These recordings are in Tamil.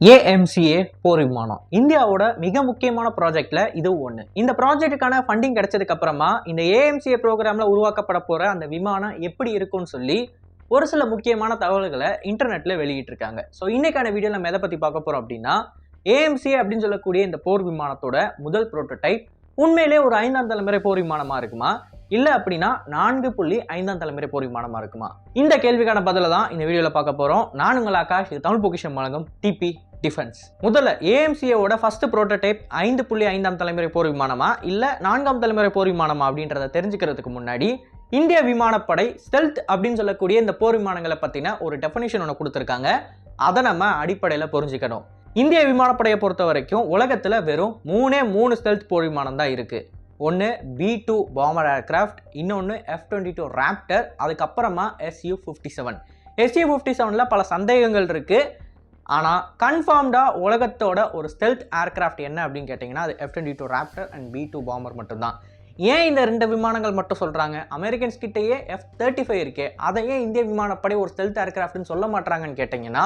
ஏஎம்சிஏ போர் விமானம் இந்தியாவோட மிக முக்கியமான ப்ராஜெக்ட்ல இது ஒன்று இந்த ப்ராஜெக்ட்டுக்கான ஃபண்டிங் கிடைச்சதுக்கு அப்புறமா இந்த ஏஎம்சிஏ ப்ரோக்ராம்ல உருவாக்கப்பட போற அந்த விமானம் எப்படி இருக்கும்னு சொல்லி ஒரு சில முக்கியமான தகவல்களை இன்டர்நெட்ல வெளியிட்டிருக்காங்க. ஸோ இன்னைக்கான வீடியோ நம்ம எதை பத்தி பார்க்க போறோம் அப்படின்னா ஏஎம்சிஏ அப்படின்னு சொல்லக்கூடிய இந்த போர் விமானத்தோட முதல் புரோட்டோடைப் உண்மையிலே ஒரு ஐந்தாம் தலைமுறை போர் விமானமா இருக்குமா? இல்லை அப்படின்னா நான்கு புள்ளி ஐந்தாம் தலைமுறை போர் விமானமாக இருக்குமா? இந்த கேள்விக்கான பதில தான் இந்த வீடியோவில் பார்க்க போகிறோம் நான் உங்கள் ஆகாஷ் இது தமிழ் பொக்கிஷம் வழங்கும் டிபி டிஃபென்ஸ் முதல்ல ஏஎம்சியோட ஃபர்ஸ்ட் ப்ரோட்டோடைப் ஐந்து புள்ளி ஐந்தாம் தலைமுறை போர் விமானமா? இல்லை நான்காம் தலைமுறை போர் விமானமா அப்படின்றத தெரிஞ்சுக்கிறதுக்கு முன்னாடி இந்திய விமானப்படை ஸ்டெல்த் அப்படின்னு சொல்லக்கூடிய இந்த போர் விமானங்களை பற்றின ஒரு டெஃபினேஷன் ஒன்று கொடுத்துருக்காங்க. அதை நம்ம அடிப்படையில் புரிஞ்சுக்கணும். இந்திய விமானப்படையை பொறுத்த வரைக்கும் உலகத்தில் வெறும் மூணே மூணு ஸ்டெல்த் போர் விமானம் தான் இருக்குது ஒன்று பி டூ பாமர் ஏர்க்ராஃப்ட் இன்னொன்று எஃப் டுவெண்ட்டி டூ ராப்டர் அதுக்கப்புறமா SU fifty seven SU fifty செவனில் பல சந்தேகங்கள் இருக்குது ஆனால் கன்ஃபார்ம்டாக உலகத்தோட ஒரு ஸ்டெல்த் ஏர்க்ராஃப்ட் என்ன அப்படின்னு கேட்டிங்கன்னா அது F twenty two Raptor and B two bomber மட்டும்தான். ஏன் இந்த ரெண்டு விமானங்கள் மட்டும் சொல்கிறாங்க அமெரிக்கன்ஸ் கிட்டேயே எஃப் தேர்ட்டி ஃபைவ் இருக்கே. அதை ஏன் இந்திய விமானப்படை ஒரு ஸ்டெல்த் ஏர்க்ராஃப்ட்னு சொல்ல மாட்டாங்கன்னு கேட்டிங்கன்னா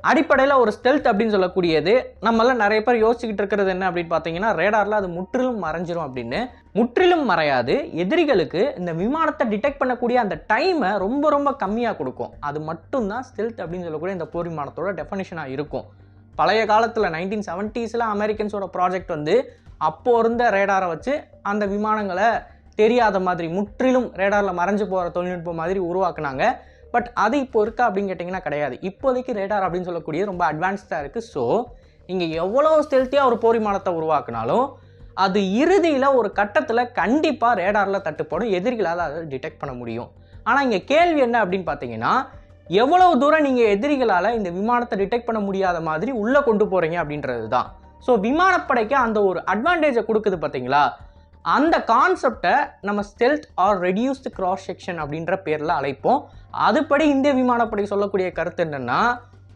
அடிப்படையில் ஒரு ஸ்டெல்த் அப்படின்னு சொல்லக்கூடியது. நம்மளாம் நிறைய பேர் யோசிச்சுக்கிட்டு இருக்கிறது என்ன அப்படின்னு பார்த்தீங்கன்னா ரேடாரில் அது முற்றிலும் மறைஞ்சிரும் அப்படின்னு. முற்றிலும் மறையாது. எதிரிகளுக்கு இந்த விமானத்தை டிடெக்ட் பண்ணக்கூடிய அந்த டைமை ரொம்ப ரொம்ப கம்மியாக கொடுக்கும். அது மட்டும்தான் ஸ்டெல்த் அப்படின்னு சொல்லக்கூடிய இந்த போர் விமானத்தோட டெஃபனிஷனாக இருக்கும். பழைய காலத்தில் நைன்டீன் செவன்ட்டீஸில் அமெரிக்கன்ஸோட ப்ராஜெக்ட் வந்து அப்போது இருந்த ரேடாரை வச்சு அந்த விமானங்களை தெரியாத மாதிரி முற்றிலும் ரேடாரில் மறைஞ்சு போகிற தொழில்நுட்பம் மாதிரி உருவாக்குனாங்க. பட் அது இப்போ இருக்கா அப்படின்னு கேட்டிங்கன்னா கிடையாது. இப்போதைக்கு ரேடார் அப்படின்னு சொல்லக்கூடிய ரொம்ப அட்வான்ஸ்டாக இருக்குது ஸோ நீங்கள் எவ்வளோ ஸ்டெல்த்தியாக ஒரு போரிமானத்தை உருவாக்குனாலும் அது இறுதியில் ஒரு கட்டத்தில் கண்டிப்பாக ரேடாரில் தட்டுப்படும். எதிரிகளால் அதை டிடெக்ட் பண்ண முடியும். ஆனால் இங்கே கேள்வி என்ன அப்படின்னு பார்த்தீங்கன்னா எவ்வளவு தூரம் நீங்கள் எதிரிகளால் இந்த விமானத்தை டிடெக்ட் பண்ண முடியாத மாதிரி உள்ளே கொண்டு போகிறீங்க அப்படின்றது தான் ஸோ விமானப்படைக்கு அந்த ஒரு அட்வான்டேஜை கொடுக்குது பார்த்தீங்களா அந்த கான்செப்டை நம்ம stealth or reduced cross section அப்படின்ற பேரில் அழைப்போம். அதுபடி இந்திய விமானப்படை சொல்லக்கூடிய கருத்து என்னென்னா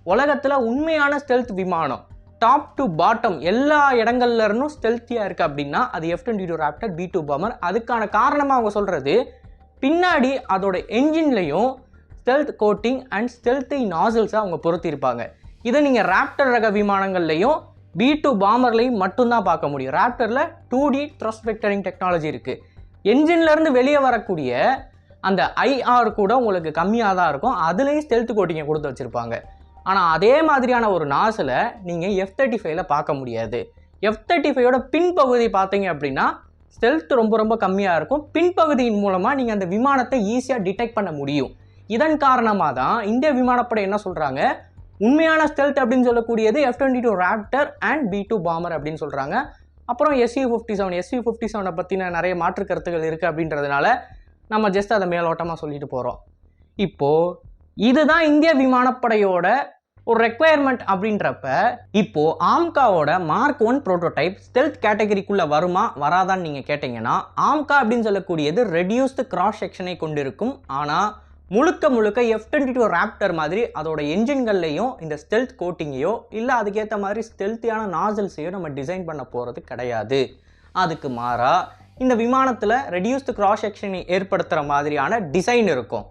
உலகத்தில் உண்மையான ஸ்டெல்த் விமானம் டாப் டு பாட்டம் எல்லா இடங்கள்ல இருந்தும் ஸ்டெல்த்தியாக இருக்குது அப்படின்னா அது F twenty two Raptor B two bomber அதுக்கான காரணமாக அவங்க சொல்கிறது பின்னாடி அதோட என்ஜின்லையும் ஸ்டெல்த் கோட்டிங் அண்ட் ஸ்டெல்த்தை நாசல்ஸை அவங்க பொருத்தியிருப்பாங்க இதை நீங்கள் ராப்டர் ரக விமானங்கள்லையும் பி டூ பாமர்லையும் மட்டும்தான் பார்க்க முடியும். ராப்டரில் two D thrust vectoring technology இருக்குது என்ஜின்லேருந்து வெளியே வரக்கூடிய அந்த ஐஆர் கூட உங்களுக்கு கம்மியாக தான் இருக்கும். அதுலேயும் ஸ்டெல்த் கோட்டிங்கை கொடுத்து வச்சுருப்பாங்க. ஆனால் அதே மாதிரியான ஒரு நாசில் நீங்கள் எஃப் தேர்ட்டி ஃபைவ்ல பார்க்க முடியாது. எஃப் தேர்ட்டி ஃபைவோட பின்பகுதி பார்த்தீங்க அப்படின்னா ஸ்டெல்த் ரொம்ப ரொம்ப கம்மியாக இருக்கும். பின்பகுதியின் மூலமாக நீங்கள் அந்த விமானத்தை ஈஸியாக டிடெக்ட் பண்ண முடியும். இதன் காரணமாக தான் இந்திய விமானப்படை என்ன சொல்கிறாங்க உண்மையான ஸ்டெல்த் அப்படின்னு சொல்லக்கூடியது F twenty two Raptor and B two bomber அப்படின்னு சொல்கிறாங்க அப்புறம் SU fifty seven SU fifty செவனை பற்றின நிறைய மாற்று கருத்துக்கள் இருக்குது அப்படின்றதுனால நம்ம ஜஸ்ட் அதை மேலோட்டமாக சொல்லிட்டு போகிறோம் இப்போது இதுதான் இந்திய விமானப்படையோட ஒரு ரெக்குயர்மெண்ட் அப்படின்றப்ப இப்போ ஆம்காவோட மார்க் ஒன் ப்ரோட்டோடைப் ஸ்டெல்த் கேட்டகரிக்குள்ள வருமா வராதான்னு நீங்கள் கேட்டிங்கன்னா ஆம்கா அப்படின்னு சொல்லக்கூடியது ரெடியூஸ்டு கிராஸ் செக்ஷனை கொண்டிருக்கும். ஆனால் முழுக்க முழுக்க எஃப் டுவெண்ட்டி டூ ராப்டர் மாதிரி அதோட என்ஜின்கள்லையும் இந்த ஸ்டெல்த் கோட்டிங்கையோ இல்லை அதுக்கேற்ற மாதிரி ஸ்டெல்த்தியான நாசல்ஸையோ நம்ம டிசைன் பண்ண போகிறது கிடையாது. அதுக்கு மாறாக இந்த விமானத்தில் ரெடியூஸ்டு கிராஸ் செக்ஷனை ஏற்படுத்துகிற மாதிரியான டிசைன் இருக்கும்.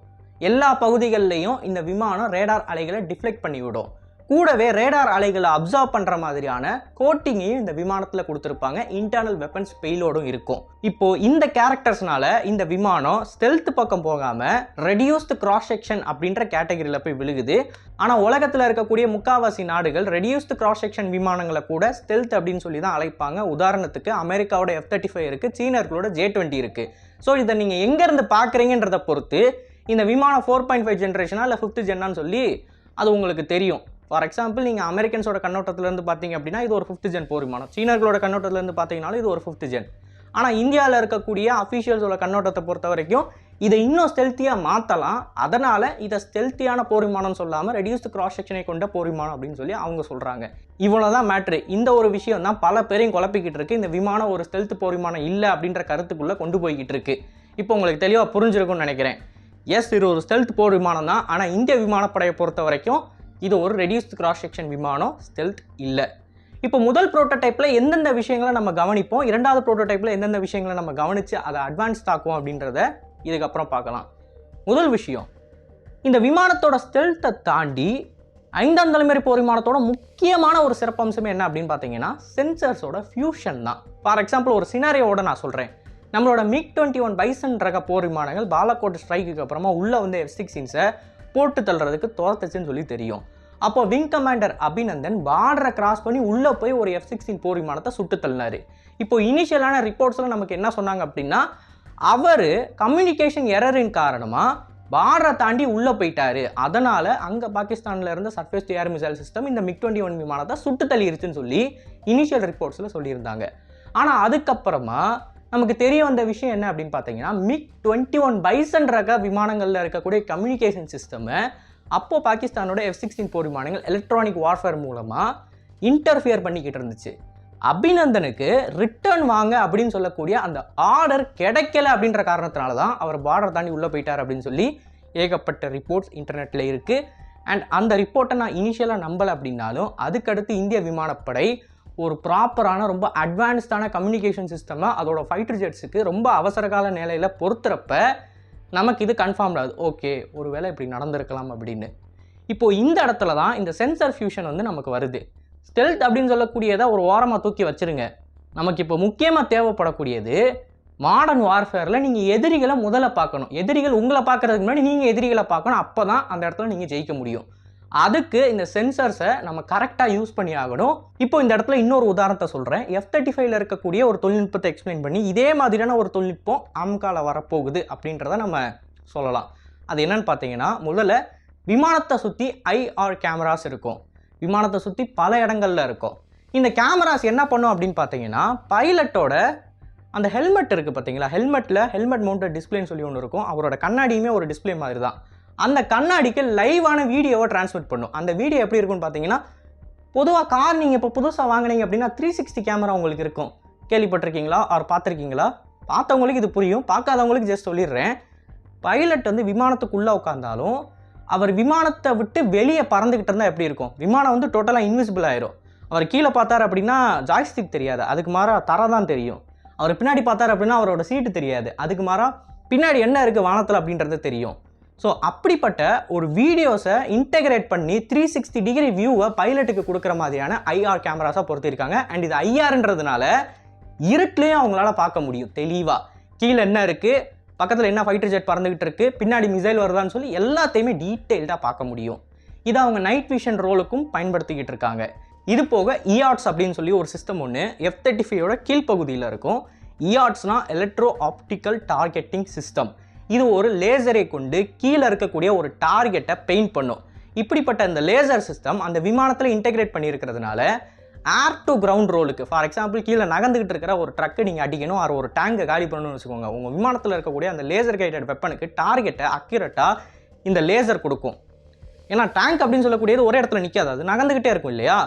எல்லா பகுதிகள்லையும் இந்த விமானம் ரேடார் அலைகளை டிஃப்ளெக்ட் பண்ணிவிடும் கூடவே ரேடார் அலைகளை அப்சர்வ் பண்ணுற மாதிரியான கோட்டிங்கையும் இந்த விமானத்தில் கொடுத்துருப்பாங்க. இன்டர்னல் வெப்பன்ஸ் பெயிலோடும் இருக்கும். இப்போ இந்த கேரக்டர்ஸ்னால இந்த விமானம் ஸ்டெல்த் பக்கம் போகாமல் ரெடியூஸ்டு கிராஸ் செக்ஷன் அப்படின்ற கேட்டகரியில் போய் விழுகுது. ஆனால் உலகத்தில் இருக்கக்கூடிய முக்காவாசி நாடுகள் ரெடியூஸ்டு கிராஸ் செக்ஷன் விமானங்களை கூட ஸ்டெல்த் அப்படின்னு சொல்லி தான் அழைப்பாங்க. உதாரணத்துக்கு அமெரிக்காவோட எஃப் தேர்ட்டி ஃபைவ் இருக்குது சீனர்களோட ஜே டுவெண்ட்டி இருக்குது ஸோ இதை நீங்கள் எங்கேருந்து பார்க்குறீங்கன்றதை பொறுத்து இந்த விமானம் ஃபோர் பாயிண்ட் ஃபைவ் ஜென்ரேஷனா இல்லை ஃபிஃப்த் ஜென்னான்னு சொல்லி அது உங்களுக்கு தெரியும். ஃபார் எக்ஸாம்பிள் நீங்கள் அமெரிக்கன்ஸோட கண்ணோட்டத்திலேருந்து பார்த்தீங்க அப்படின்னா இது ஒரு ஃபிஃப்த் ஜென் போர் விமானம். சீனர்களோட கண்ணோட்டத்திலேருந்து பார்த்தீங்கன்னாலும் இது ஒரு ஃபிஃப்த் ஜென் ஆனால் இந்தியாவில் இருக்கக்கூடிய அஃபீஷியல்ஸோட கண்ணோட்டத்தை பொறுத்த வரைக்கும் இதை இன்னும் ஸ்டெல்த்தியாக மாற்றலாம் அதனால் இதை ஸ்டெல்த்தியான போர் விமானம் சொல்லாமல் ரெடியூஸ்டு கிராஸ் செக்ஷனை கொண்ட போர் விமானம் அப்படின்னு சொல்லி அவங்க சொல்கிறாங்க இவ்வளோ தான் மேட்ரு இந்த ஒரு விஷயம் தான் பல பேரையும் குழப்பிக்கிட்டு இருக்கு. இந்த விமானம் ஒரு ஸ்டெல்த் போர் விமானம் இல்லை அப்படின்ற கருத்துக்குள்ளே கொண்டு போய்கிட்டு இருக்கு. இப்போ உங்களுக்கு தெளிவாக புரிஞ்சிருக்கும்னு நினைக்கிறேன். எஸ் இது ஒரு ஸ்டெல்த் போர் விமானம் தான். ஆனால் இந்திய விமானப்படையை பொறுத்த வரைக்கும் இது ஒரு ரெடியூஸ்ட் கிராஸ் செக்ஷன் விமானம் ஸ்டெல்த் இல்லை. இப்போ முதல் ப்ரோட்டோடைப்பில் எந்தெந்த விஷயங்களை நம்ம கவனிப்போம்? இரண்டாவது ப்ரோட்டோடைப்பில் எந்தெந்த விஷயங்களை நம்ம கவனித்து அதை அட்வான்ஸ் தாக்குவோம் அப்படின்றத இதுக்கப்புறம் பார்க்கலாம். முதல் விஷயம் இந்த விமானத்தோட ஸ்டெல்த்தை தாண்டி ஐந்தாம் தலைமுறை போர் விமானத்தோட முக்கியமான ஒரு சிறப்பம்சமே என்ன அப்படின்னு பார்த்தீங்கன்னா சென்சர்ஸோட ஃபியூஷன் தான். ஃபார் எக்ஸாம்பிள் ஒரு சினாரியோட நான் சொல்கிறேன் நம்மளோட மிக் டுவெண்ட்டி ஒன் பைசன் ரக போர் விமானங்கள் பாலக்கோட் ஸ்ட்ரைக்குக்கு அப்புறமா உள்ளே வந்து எஃப் சிக்ஸ்டீன்ஸை போட்டு தள்ளுறதுக்கு தோத்தச்சுன்னு சொல்லி தெரியும். அப்போ விங் கமாண்டர் அபிநந்தன் பார்டரை கிராஸ் பண்ணி உள்ளே போய் ஒரு எஃப் சிக்ஸ்டீன் போர் விமானத்தை சுட்டு தள்ளினார். இப்போ இனிஷியலான ரிப்போர்ட்ஸில் நமக்கு என்ன சொன்னாங்க அப்படின்னா அவர் கம்யூனிகேஷன் எரரின் காரணமாக பார்டரை தாண்டி உள்ளே போயிட்டாரு. அதனால் அங்கே பாகிஸ்தானில் இருந்த சர்ஃபேஸ் ஏர் மிசைல் சிஸ்டம் இந்த மிக் டுவெண்ட்டி ஒன் விமானத்தை சுட்டு தள்ளிருச்சுன்னு சொல்லி இனிஷியல் ரிப்போர்ட்ஸில் சொல்லியிருந்தாங்க. ஆனால் அதுக்கப்புறமா நமக்கு தெரிய வந்த விஷயம் என்ன அப்படின்னு பார்த்தீங்கன்னா மிக் டுவெண்ட்டி ஒன் பைசன் ரக விமானங்களில் இருக்கக்கூடிய கம்யூனிகேஷன் சிஸ்டமை அப்போது பாகிஸ்தானோட எஃப் சிக்ஸ்டீன் போர் விமானங்கள் எலக்ட்ரானிக் வார்ஃபேர் மூலமாக இன்டர்ஃபியர் பண்ணிக்கிட்டு இருந்துச்சு. அபிநந்தனுக்கு ரிட்டர்ன் வாங்க அப்படின்னு சொல்லக்கூடிய அந்த ஆர்டர் கிடைக்கல அப்படின்ற காரணத்தினால தான் அவர் பார்டர் தாண்டி உள்ளே போயிட்டார் அப்படின்னு சொல்லி ஏகப்பட்ட ரிப்போர்ட்ஸ் இன்டர்நெட்டில் இருக்குது அண்ட் அந்த ரிப்போர்ட்டை நான் இனிஷியலாக நம்பலை அப்படின்னாலும் அதுக்கடுத்து இந்திய விமானப்படை ஒரு ப்ராப்பரான ரொம்ப அட்வான்ஸ்டான கம்யூனிகேஷன் சிஸ்டமை அதோட ஃபைட்டர் ஜெட்ஸுக்கு ரொம்ப அவசரகால நிலையில் பொறுத்துறப்ப நமக்கு இது கன்ஃபார்ம் ஆகுது. ஓகே ஒருவேளை இப்படி நடந்திருக்கலாம் அப்படின்னு. இப்போது இந்த இடத்துல தான் இந்த சென்சர் ஃபியூஷன் வந்து நமக்கு வருது. ஸ்டெல்த் அப்படின்னு சொல்லக்கூடியதை ஒரு ஓரமாக தூக்கி வச்சுருங்க. நமக்கு இப்போ முக்கியமாக தேவைப்படக்கூடியது மாடர்ன் வார்ஃபேரில் நீங்கள் எதிரிகளை முதல்ல பார்க்கணும். எதிரிகள் உங்களை பார்க்கறதுக்கு முன்னாடி நீங்கள் எதிரிகளை பார்க்கணும். அப்போ தான் அந்த இடத்துல நீங்கள் ஜெயிக்க முடியும். அதுக்கு இந்த சென்சர்ஸை நம்ம கரெக்டாக யூஸ் பண்ணி ஆகணும். இப்போ இந்த இடத்துல இன்னொரு உதாரணத்தை சொல்கிறேன் எஃப் தேர்ட்டி ஃபைவ்ல இருக்கக்கூடிய ஒரு தொழில்நுட்பத்தை எக்ஸ்பிளைன் பண்ணி இதே மாதிரியான ஒரு தொழில்நுட்பம் அம்கால வரப்போகுது அப்படின்றத நம்ம சொல்லலாம். அது என்னன்னு பார்த்தீங்கன்னா முதல்ல விமானத்தை சுற்றி ஐஆர் கேமராஸ் இருக்கும். விமானத்தை சுற்றி பல இடங்கள்ல இருக்கும். இந்த கேமராஸ் என்ன பண்ணும் அப்படின்னு பார்த்தீங்கன்னா பைலட்டோட அந்த ஹெல்மெட் இருக்குது பார்த்தீங்களா? ஹெல்மெட்டில் ஹெல்மெட் மவுண்டட் டிஸ்பிளேன்னு சொல்லி ஒன்று இருக்கும். அவரோட கண்ணாடியுமே ஒரு டிஸ்பிளே மாதிரி தான் அந்த கண்ணாடிக்கு லைவான வீடியோவை டிரான்ஸ்மிட் பண்ணும். அந்த வீடியோ எப்படி இருக்கும்னு பார்த்தீங்கன்னா பொதுவாக கார் நீங்கள் இப்போ புதுசாக வாங்குனீங்க அப்படின்னா த்ரீ சிக்ஸ்டி கேமரா உங்களுக்கு இருக்கும். கேள்விப்பட்டிருக்கீங்களா? ஆர் பார்த்துருக்கீங்களா? பார்த்தவங்களுக்கு இது புரியும். பார்க்காதவங்களுக்கு ஜஸ்ட் சொல்லிடுறேன். பைலட் வந்து விமானத்துக்குள்ளே உட்காந்தாலும் அவர் விமானத்தை விட்டு வெளியே பறந்துக்கிட்டு இருந்தால் எப்படி இருக்கும்? விமானம் வந்து டோட்டலாக இன்விசிபிள் ஆயிரும். அவர் கீழே பார்த்தார் அப்படின்னா ஜாய்ஸ்டிக் தெரியாது. அதுக்கு மாறா தர தான் தெரியும். அவர் பின்னாடி பார்த்தார் அப்படின்னா அவரோட சீட்டு தெரியாது. அதுக்கு மாறா பின்னாடி என்ன இருக்குது வானத்தில் அப்படின்றது தெரியும். ஸோ அப்படிப்பட்ட ஒரு வீடியோஸை இன்டெகிரேட் பண்ணி த்ரீ சிக்ஸ்டி டிகிரி வியூவை பைலட்டுக்கு கொடுக்குற மாதிரியான ஐஆர் கேமராஸாக பொறுத்திருக்காங்க அண்ட் இது ஐஆர்ன்றதுனால இருட்லேயும் அவங்களால பார்க்க முடியும் தெளிவாக கீழே என்ன இருக்குது பக்கத்தில் என்ன ஃபைட்டர் ஜெட் பறந்துகிட்டு இருக்குது பின்னாடி மிசைல் வருதான்னு சொல்லி எல்லாத்தையுமே டீட்டெயில்டாக பார்க்க முடியும். இதை அவங்க நைட் விஷன் ரோலுக்கும் பயன்படுத்திக்கிட்டு இருக்காங்க. இது போக இஆர்ட்ஸ் அப்படின்னு சொல்லி ஒரு சிஸ்டம் ஒன்று எஃப் தேர்ட்டி ஃபைவோட கீழ்ப்பகுதியில் இருக்கும். இஆர்ட்ஸ்னா எலக்ட்ரோ ஆப்டிக்கல் டார்கெட்டிங் சிஸ்டம் இது ஒரு லேசரை கொண்டு கீழே இருக்கக்கூடிய ஒரு டார்கெட்டை பெயிண்ட் பண்ணும். இப்படிப்பட்ட இந்த லேசர் சிஸ்டம் அந்த விமானத்தில் இன்டெகிரேட் பண்ணியிருக்கிறதுனால ஏர் டு கிரவுண்ட் ரோலுக்கு ஃபார் எக்ஸாம்பிள் கீழே நகர்ந்துகிட்டு இருக்கிற ஒரு ட்ரக்கை நீங்கள் அடிக்கணும் அது ஒரு டேங்கை காலி பண்ணணும்னு வச்சுக்கோங்க. உங்கள் விமானத்தில் இருக்கக்கூடிய அந்த லேசர் கைடட் வெப்பனுக்கு டார்கெட்டை அக்யூரேட்டாக இந்த லேசர் கொடுக்கும். ஏன்னா டேங்க் அப்படின்னு சொல்லக்கூடியது ஒரே இடத்துல நிற்காது அது நகர்ந்துக்கிட்டே இருக்கும் இல்லையா?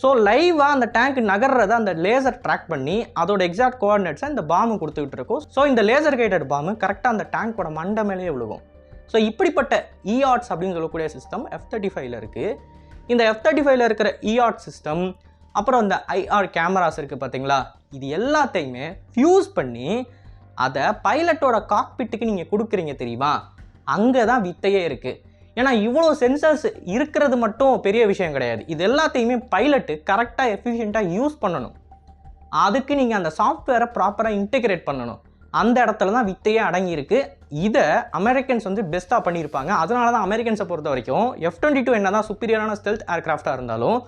ஸோ லைவாக அந்த டேங்க் நகர்றத அந்த லேசர் ட்ராக் பண்ணி அதோட எக்ஸாக்ட் கோஆர்டினேட்ஸை இந்த பாம்பு கொடுத்துக்கிட்டு இருக்கும். ஸோ இந்த லேசர் கைடட் பாம்பு கரெக்டாக அந்த டேங்கோட மண்டை மேலேயே விழுகும். ஸோ இப்படிப்பட்ட இஆர்ட்ஸ் அப்படின்னு சொல்லக்கூடிய சிஸ்டம் எஃப் தேர்ட்டி ஃபைவ்ல இருக்குது இந்த எஃப் தேர்ட்டி ஃபைவ்ல இருக்கிற இஆர்ட் சிஸ்டம் அப்புறம் இந்த ஐஆர் கேமராஸ் இருக்குது பார்த்தீங்களா இது எல்லாத்தையுமே ஃபியூஸ் பண்ணி அதை பைலட்டோட காக்பிட்டுக்கு நீங்கள் கொடுக்குறீங்க தெரியுமா? அங்கே தான் வித்தையே இருக்குது ஏன்னா இவ்வளோ சென்சர்ஸ் இருக்கிறது மட்டும் பெரிய விஷயம் கிடையாது. இது எல்லாத்தையுமே பைலட்டு கரெக்டாக எஃபிஷியண்ட்டாக யூஸ் பண்ணணும். அதுக்கு நீங்கள் அந்த சாஃப்ட்வேரை ப்ராப்பராக இன்டெகிரேட் பண்ணணும். அந்த இடத்துல தான் வித்தையே அடங்கியிருக்கு. இதை அமெரிக்கன்ஸ் வந்து பெஸ்ட்டாக பண்ணியிருப்பாங்க. அதனால தான் அமெரிக்கன்ஸை பொறுத்த வரைக்கும் எஃப் டுவெண்ட்டி டூ என்ன தான் சுப்பீரியரான ஸ்டெல்த் ஏர்க்ராஃப்டாக இருந்தாலும்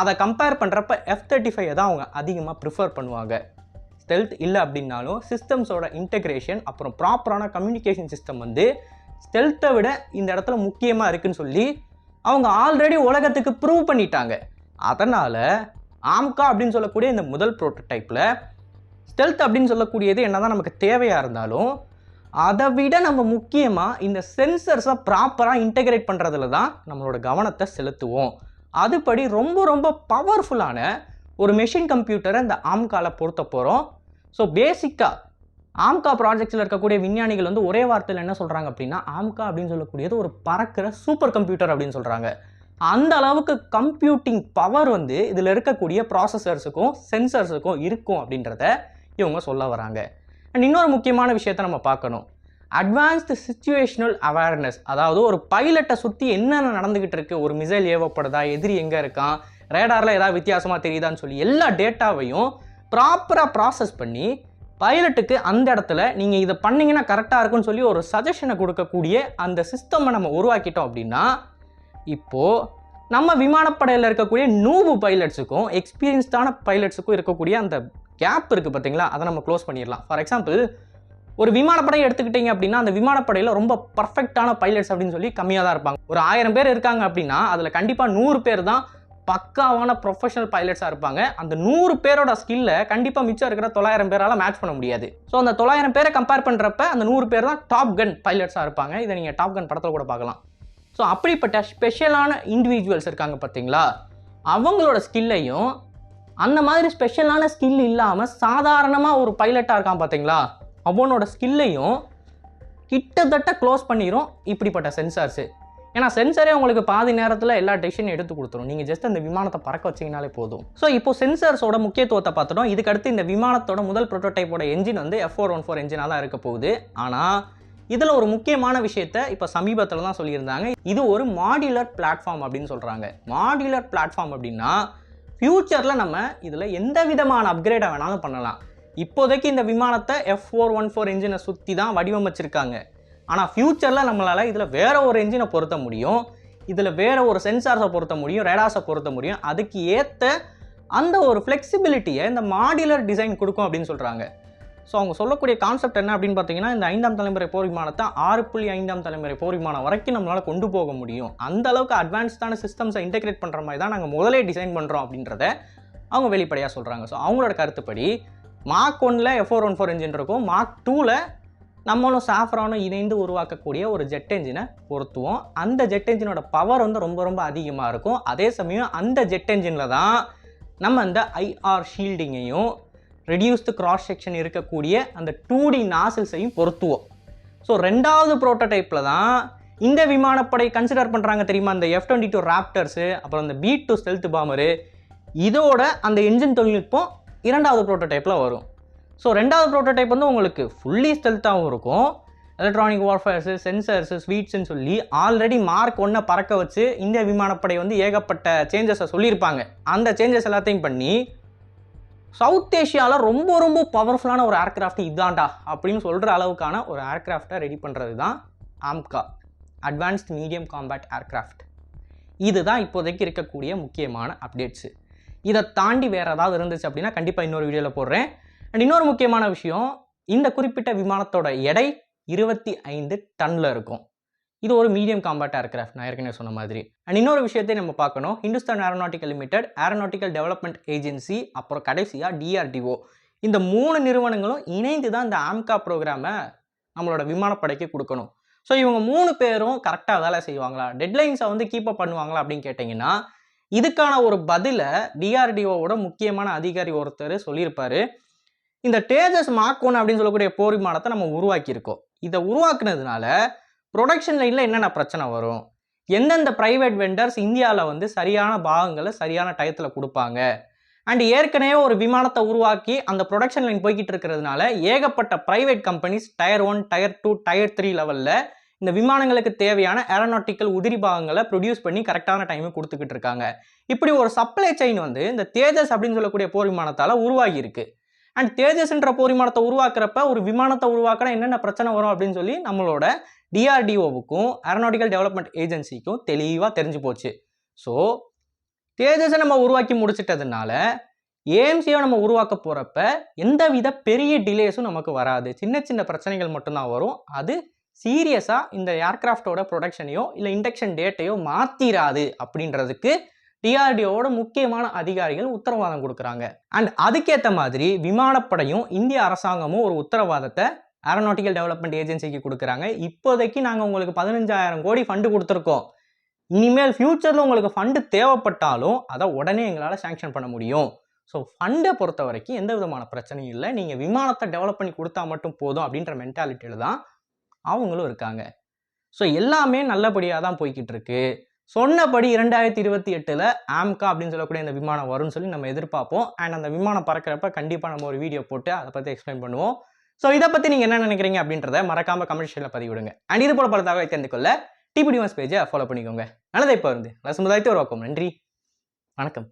அதை கம்பேர் பண்ணுறப்ப எஃப் தேர்ட்டி ஃபைவ் தான் அவங்க அதிகமாக ப்ரிஃபர் பண்ணுவாங்க. ஸ்டெல்த் இல்லை அப்படின்னாலும் சிஸ்டம்ஸோட இன்டெகிரேஷன் அப்புறம் ப்ராப்பரான கம்யூனிகேஷன் சிஸ்டம் வந்து ஸ்டெல்த்தை விட இந்த இடத்துல முக்கியமாக இருக்குன்னு சொல்லி அவங்க ஆல்ரெடி உலகத்துக்கு ப்ரூவ் பண்ணிட்டாங்க. அதனால் ஆம்கா அப்படின்னு சொல்லக்கூடிய இந்த முதல் ப்ரோட்டோடைப்பில் ஸ்டெல்த் அப்படின்னு சொல்லக்கூடியது என்னதான் நமக்கு தேவையாக இருந்தாலும் அதை விட நம்ம முக்கியமாக இந்த சென்சர்ஸை ப்ராப்பராக இன்டகிரேட் பண்ணுறதுல தான் நம்மளோட கவனத்தை செலுத்துவோம். அதுபடி ரொம்ப ரொம்ப பவர்ஃபுல்லான ஒரு மெஷின் கம்ப்யூட்டரை இந்த ஆம்கால பொருத்த போகிறோம் ஸோ பேசிக்காக ஆம்கா ப்ராஜெக்ட்ஸில் இருக்கக்கூடிய விஞ்ஞானிகள் வந்து ஒரே வார்த்தையில் என்ன சொல்கிறாங்க அப்படின்னா ஆம்கா அப்படின்னு சொல்லக்கூடியது ஒரு பறக்கிற சூப்பர் கம்ப்யூட்டர் அப்படின்னு சொல்கிறாங்க அந்த அளவுக்கு கம்ப்யூட்டிங் பவர் வந்து இதில் இருக்கக்கூடிய ப்ராசஸர்ஸுக்கும் சென்சர்ஸுக்கும் இருக்கும் அப்படின்றத இவங்க சொல்ல வராங்க. அண்ட் இன்னொரு முக்கியமான விஷயத்தை நம்ம பார்க்கணும். அட்வான்ஸ்டு சுச்சுவேஷனல் அவேர்னஸ் அதாவது ஒரு பைலட்டை சுற்றி என்னென்ன நடந்துக்கிட்டு இருக்குது ஒரு மிசைல் ஏவப்படுதா? எதிரி எங்கே இருக்கான் ரேடாரில் ஏதாவது வித்தியாசமாக தெரியுதான்னு சொல்லி எல்லா டேட்டாவையும் ப்ராப்பராக ப்ராசஸ் பண்ணி பைலட்டுக்கு அந்த இடத்துல நீங்கள் இதை பண்ணிங்கன்னா கரெக்டாக இருக்கும்னு சொல்லி ஒரு சஜஷனை கொடுக்கக்கூடிய அந்த சிஸ்டமை நம்ம உருவாக்கிட்டோம் அப்படின்னா இப்போது நம்ம விமானப்படையில் இருக்கக்கூடிய நூவு பைலட்ஸுக்கும் எக்ஸ்பீரியன்ஸ்டான பைலட்ஸுக்கும் இருக்கக்கூடிய அந்த கேப் இருக்குது பார்த்தீங்களா? அதை நம்ம க்ளோஸ் பண்ணிடலாம். ஃபார் எக்ஸாம்பிள் ஒரு விமானப்படை எடுத்துக்கிட்டீங்க அப்படின்னா அந்த விமானப்படையில் ரொம்ப பர்ஃபெக்டான பைலட்ஸ் அப்படின்னு சொல்லி கம்மியாக தான் இருப்பாங்க. ஒரு ஆயிரம் பேர் இருக்காங்க அப்படின்னா அதில் கண்டிப்பாக நூறு பேர் தான் பக்காவான ப்ரொஃபஷனல் பைலட்ஸாக இருப்பாங்க. அந்த நூறு பேரோட ஸ்கில்லை கண்டிப்பாக மிச்சம் இருக்கிற தொள்ளாயிரம் பேரால் மேட்ச் பண்ண முடியாது. ஸோ அந்த தொள்ளாயிரம் பேரை கம்பேர் பண்ணுறப்ப அந்த நூறு பேர் தான் டாப் கன் பைலட்ஸாக இருப்பாங்க. இதை நீங்கள் டாப் கன் படத்தில் கூட பார்க்கலாம். ஸோ அப்படிப்பட்ட ஸ்பெஷலான இண்டிவிஜுவல்ஸ் இருக்காங்க பார்த்தீங்களா? அவங்களோட ஸ்கில்லையும் அந்த மாதிரி ஸ்பெஷலான ஸ்கில் இல்லாமல் சாதாரணமாக ஒரு பைலட்டாக இருக்கான் பார்த்தீங்களா? அவனோட ஸ்கில்லையும் கிட்டத்தட்ட க்ளோஸ் பண்ணிடும் இப்படிப்பட்ட சென்சார்ஸு ஏன்னா சென்சரே உங்களுக்கு பாதி நேரத்தில் எல்லா டெசிஷனும் எடுத்து கொடுத்துரும். நீங்கள் ஜஸ்ட் அந்த விமானத்தை பறக்க வச்சிங்கனாலே போதும். ஸோ இப்போ சென்சர்ஸோட முக்கியத்துவத்தை பார்த்துட்டோம். இதுக்கடுத்து இந்த விமானத்தோட முதல் ப்ரோட்டோடைப்போட என்ஜின் வந்து எஃப் ஃபோர் ஒன் ஃபோர் என்ஜினாக தான் இருக்க போகுது. ஆனால் இதில் ஒரு முக்கியமான விஷயத்த இப்போ சமீபத்தில் தான் சொல்லியிருந்தாங்க. இது ஒரு மாடுலர் பிளாட்ஃபார்ம் அப்படின்னு சொல்கிறாங்க மாடியுலர் பிளாட்ஃபார்ம் அப்படின்னா ஃப்யூச்சரில் நம்ம இதில் எந்த விதமான அப்கிரேடை வேணாலும் பண்ணலாம். இப்போதைக்கு இந்த விமானத்தை எஃப் ஃபோர் ஒன் ஃபோர் என்ஜினை சுற்றி தான் வடிவமைச்சிருக்காங்க. ஆனால் ஃப்யூச்சரில் நம்மளால் இதில் வேறு ஒரு இன்ஜினை பொருத்த முடியும் இதில் வேறு ஒரு சென்சார்ஸை பொருத்த முடியும் ரேடாஸை பொருத்த முடியும் அதுக்கு ஏற்ற அந்த ஒரு ஃப்ளெக்சிபிலிட்டியை இந்த மாடியுலர் டிசைன் கொடுக்கும் அப்படின்னு சொல்கிறாங்க ஸோ அவங்க சொல்லக்கூடிய கான்செப்ட் என்ன அப்படின்னு பார்த்தீங்கன்னா இந்த ஐந்தாம் தலைமுறை போர் விமானத்தை ஆறு புள்ளி ஐந்தாம் தலைமுறை போர் விமானம் வரைக்கும் நம்மளால் கொண்டு போக முடியும். அந்த அளவுக்கு அட்வான்ஸ்டான சிஸ்டம்ஸை இன்டெகிரேட் பண்ணுற மாதிரி தான் நாங்கள் முதலே டிசைன் பண்ணுறோம் அப்படின்றத அவங்க வெளிப்படையாக சொல்கிறாங்க ஸோ அவங்களோட கருத்துப்படி மார்க் ஒன்ல F four one four engine இருக்கும் மார்க் டூவில் நம்மளும் சாஃப்ரானும் இணைந்து உருவாக்கக்கூடிய ஒரு ஜெட் என்ஜினை பொருத்துவோம். அந்த ஜெட் என்ஜினோட பவர் வந்து ரொம்ப ரொம்ப அதிகமாக இருக்கும். அதே சமயம் அந்த ஜெட் என்ஜினில் தான் நம்ம அந்த ஐஆர் ஷீல்டிங்கையும் ரெடியூஸ்டு கிராஸ் செக்ஷன் இருக்கக்கூடிய அந்த டூ டி நாசில்ஸையும் பொருத்துவோம். ஸோ ரெண்டாவது ப்ரோட்டோடைப்பில் தான் இந்த விமானப்படை கன்சிடர் பண்ணுறாங்க தெரியுமா? அந்த எஃப் டுவெண்ட்டி டூ ராப்டர்ஸு அப்புறம் அந்த பீட் டூ ஸ்டெல்த் பாமரு இதோட அந்த என்ஜின் தொழில்நுட்பம் இரண்டாவது ப்ரோட்டோடைப்பில் வரும். ஸோ ரெண்டாவது ப்ரோட்டோடைப் வந்து உங்களுக்கு ஃபுல்லி ஸ்டெல்த்தாகவும் இருக்கும். எலக்ட்ரானிக் வார்ஃபேர்ஸு சென்சர்ஸு ஸ்வீட்ஸ்ன்னு சொல்லி ஆல்ரெடி மார்க் ஒன்றை பறக்க வச்சு இந்திய விமானப்படை வந்து ஏகப்பட்ட சேஞ்சஸை சொல்லியிருப்பாங்க. அந்த சேஞ்சஸ் எல்லாத்தையும் பண்ணி சவுத் ஏஷியாவில் ரொம்ப ரொம்ப பவர்ஃபுல்லான ஒரு ஏர்க்ராஃப்ட் இதாண்டா அப்படின்னு சொல்கிற அளவுக்கான ஒரு ஏர்க்ராஃப்டை ரெடி பண்ணுறது தான் AMCA advanced medium combat aircraft இதுதான் இப்போதைக்கு இருக்கக்கூடிய முக்கியமான அப்டேட்ஸு இதை தாண்டி வேறு ஏதாவது இருந்துச்சு அப்படின்னா கண்டிப்பாக இன்னொரு வீடியோவில் போடுறேன். அண்ட் இன்னொரு முக்கியமான விஷயம் இந்த குறிப்பிட்ட விமானத்தோட எடை இருபத்தி ஐந்து டன்னில் இருக்கும். இது ஒரு மீடியம் காம்பேட் ஏர்க்ராஃப்ட் நான் ஏற்கனவே சொன்ன மாதிரி. அண்ட் இன்னொரு விஷயத்தை நம்ம பார்க்கணும். Hindustan aeronautical limited aeronautical development agency அப்புறம் கடைசியாக டிஆர்டிஓ இந்த மூணு நிறுவனங்களும் இணைந்து தான் இந்த ஆம்கா ப்ரோக்ராமை நம்மளோட விமானப்படைக்கு கொடுக்கணும். ஸோ இவங்க மூணு பேரும் கரெக்டாக வேலை செய்வாங்களா? டெட்லைன்ஸை வந்து கீப் அப் பண்ணுவாங்களா அப்படின்னு கேட்டிங்கன்னா இதுக்கான ஒரு பதிலை டிஆர்டிஓவோட முக்கியமான அதிகாரி ஒருத்தர் சொல்லியிருப்பாரு. இந்த தேஜஸ் மார்க் ஒன் அப்படின்னு சொல்லக்கூடிய போர் விமானத்தை நம்ம உருவாக்கியிருக்கோம். இதை உருவாக்குனதுனால ப்ரொடக்ஷன் லைனில் என்னென்ன பிரச்சனை வரும்? எந்தெந்த ப்ரைவேட் வெண்டர்ஸ் இந்தியாவில் வந்து சரியான பாகங்களை சரியான டயத்தில் கொடுப்பாங்க? அண்ட் ஏற்கனவே ஒரு விமானத்தை உருவாக்கி அந்த ப்ரொடக்ஷன் லைன் போய்கிட்டு இருக்கிறதுனால ஏகப்பட்ட private companies tier one tier two tier three லெவலில் இந்த விமானங்களுக்கு தேவையான ஏரோநாட்டிக்கல் உதிரி பாகங்களை ப்ரொடியூஸ் பண்ணி கரெக்டான டைமு கொடுத்துக்கிட்டு இருக்காங்க. இப்படி ஒரு சப்ளை செயின் வந்து இந்த தேஜஸ் அப்படின்னு சொல்லக்கூடிய போர் விமானத்தால் உருவாகி இருக்குது அண்ட் தேஜஸ்ன்ற போரிமானத்தை உருவாக்குறப்ப ஒரு விமானத்தை உருவாக்கினா என்னென்ன பிரச்சனை வரும் அப்படின்னு சொல்லி நம்மளோட டிஆர்டிஓவுக்கும் ஏரோநாட்டிக்கல் டெவலப்மெண்ட் ஏஜென்சிக்கும் தெளிவாக தெரிஞ்சு போச்சு. ஸோ தேஜஸை நம்ம உருவாக்கி முடிச்சிட்டதுனால ஏஎம்சியை நம்ம உருவாக்க போகிறப்ப எந்தவித பெரிய டிலேஸும் நமக்கு வராது. சின்ன சின்ன பிரச்சனைகள் மட்டும்தான் வரும். அது சீரியஸாக இந்த ஏர்க்ராஃப்டோட ப்ரொடக்ஷனையோ இல்லை இண்டக்ஷன் டேட்டையோ மாற்றிராது அப்படின்றதுக்கு டிஆர்டிஓட முக்கியமான அதிகாரிகள் உத்தரவாதம் கொடுக்குறாங்க. அண்ட் அதுக்கேற்ற மாதிரி விமானப்படையும் இந்திய அரசாங்கமும் ஒரு உத்தரவாதத்தை ஏரோநாட்டிக்கல் டெவலப்மெண்ட் ஏஜென்சிக்கு கொடுக்குறாங்க. இப்போதைக்கு நாங்கள் உங்களுக்கு பதினஞ்சாயிரம் கோடி ஃபண்டு கொடுத்துருக்கோம். இனிமேல் ஃப்யூச்சரில் உங்களுக்கு ஃபண்டு தேவைப்பட்டாலும் அதை உடனே எங்களால் சேங்ஷன் பண்ண முடியும். ஸோ ஃபண்டை பொறுத்த வரைக்கும் எந்த விதமான பிரச்சனையும் இல்லை. நீங்கள் விமானத்தை டெவலப் பண்ணி கொடுத்தா மட்டும் போதும் அப்படின்ற மென்டாலிட்டியில் தான் அவங்களும் இருக்காங்க. ஸோ எல்லாமே நல்லபடியாக தான் போய்கிட்டு இருக்கு. சொன்னபடி இரண்டாயிரத்தி இருபத்தி எட்டில் ஆம்கா அப்படின்னு சொல்லக்கூடிய இந்த விமானம் வரும்னு சொல்லி நம்ம எதிர்பார்ப்போம். அண்ட் அந்த விமானம் பறக்கிறப்ப கண்டிப்பாக நம்ம ஒரு வீடியோ போட்டு அதை பற்றி எக்ஸ்பிளைன் பண்ணுவோம். ஸோ இதை பற்றி நீங்கள் என்ன நினைக்கிறீங்க அப்படின்றத மறக்காம கமெண்ட் பதிவிடுங்க. அண்ட் இது போல பல தகவலை தெரிந்து கொள்ள டிபிடி பேஜை ஃபாலோ பண்ணிக்கோங்க. நல்லதை இப்போ இருந்து. சமுதாயத்தை உருவாக்கும் நன்றி. வணக்கம்.